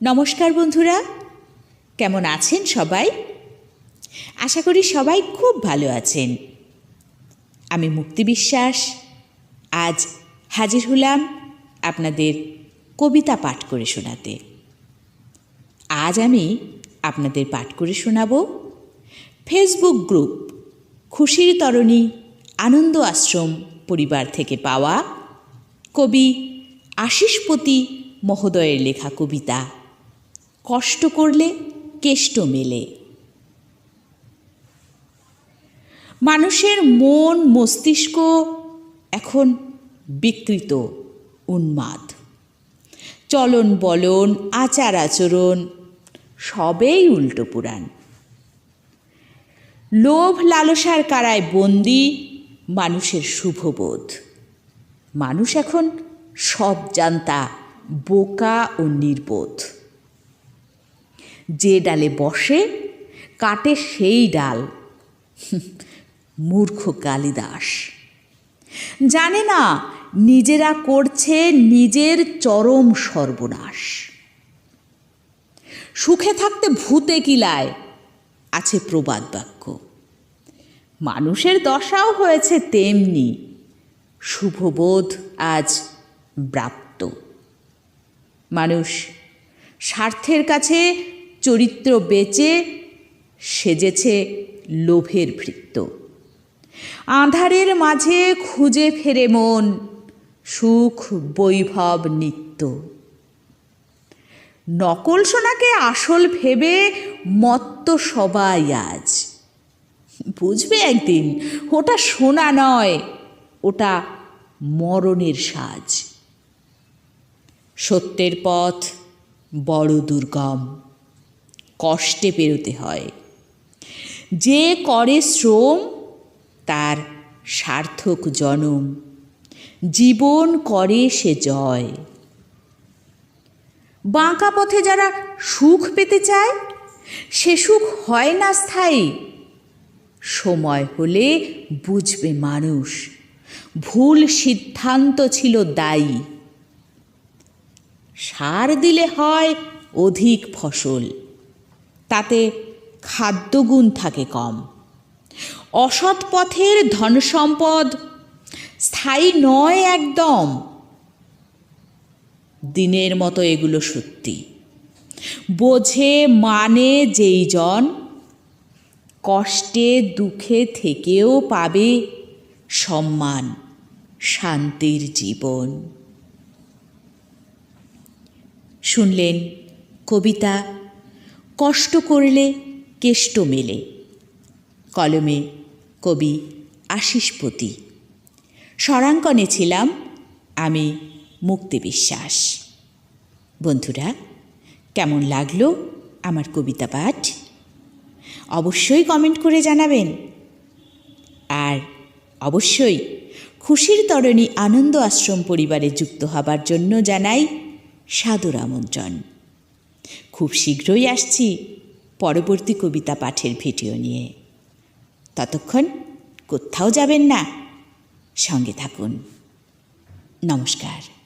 নমস্কার বন্ধুরা, কেমন আছেন সবাই? আশা করি সবাই খুব ভালো আছেন। আমি মুক্তি বিশ্বাস, আজ হাজির হলাম আপনাদের কবিতা পাঠ করে শোনাতে। আজ আমি আপনাদের পাঠ করে শোনাব ফেসবুক গ্রুপ, খুশির তরণী, আনন্দ আশ্রম পরিবার থেকে পাওয়া কবি আশিসপতি মহোদয়ের লেখা কবিতা। কষ্ট করলে কেষ্ট মেলে। মানুষের মন, মস্তিষ্ক এখন বিকৃত, উন্মাদ। চলন, বলন, আচার, আচরণ সবেই উল্টো পুরাণ। লোভ, লালসার কারায় বন্দি মানুষের শুভবোধ। মানুষ এখন সব জানতা, বোকা ও নির্বোধ। যে ডালে বসে, কাটে সেই ডাল। মূর্খ কালিদাস। জানে না, নিজেরা করছে নিজের চরম সর্বনাশ। সুখে থাকতে ভূতে কিলায়, আছে প্রবাদ বাক্য। মানুষের দশাও হয়েছে তেমনি, শুভবোধ আজ ব্রাপ্ত। মানুষ স্বার্থের কাছে চরিত্র বেচে সেজেছে লোভের ভৃত্য। আধারের মাঝে খুঁজে ফেরে মন, সুখ, বৈভব, নিত্য। নকল সোনাকে আসল ভেবে মত্ত সবাই আজ। বুঝবে একদিন, ওটা সোনা নয়, ওটা মরণের সাজ। সত্যের পথ বড় দুর্গম। কষ্টে পেরোতে হয়। যে করে শ্রম, তার সার্থক জনম। জীবন করে সে জয়। বাঁকা পথে যারা সুখ পেতে চায়, সে সুখ হয় না স্থায়ী। সময় হলে বুঝবে মানুষ, ভুল সিদ্ধান্ত ছিল দায়ী। সার দিলে হয় অধিক ফসল। তাতে খাদ্যগুণ থাকে কম। অসৎ পথের ধনসম্পদ স্থায়ী নয় একদম। দিনের মতো এগুলো সত্যি। বোঝে মানে যেই জন কষ্টে, দুঃখে থেকেও পাবে সম্মান, শান্তির জীবন। শুনলেন কবিতা কষ্ট করলে কেষ্ট মেলে। কলমে কবি আশিসপতি স্বরাঙ্কনে ছিলাম আমি মুক্তি বিশ্বাস বন্ধুরা, কেমন লাগল আমার কবিতা পাঠ? অবশ্যই কমেন্ট করে জানাবেন। আর অবশ্যই খুশির তরণী আনন্দ আশ্রম পরিবারে যুক্ত হবার জন্য জানাই সাদর আমন্ত্রণ। খুব শীঘ্রই আসছি পরবর্তী কবিতা পাঠের ভিডিও নিয়ে। ততক্ষণ কোথাও যাবেন না। সঙ্গে থাকুন। নমস্কার।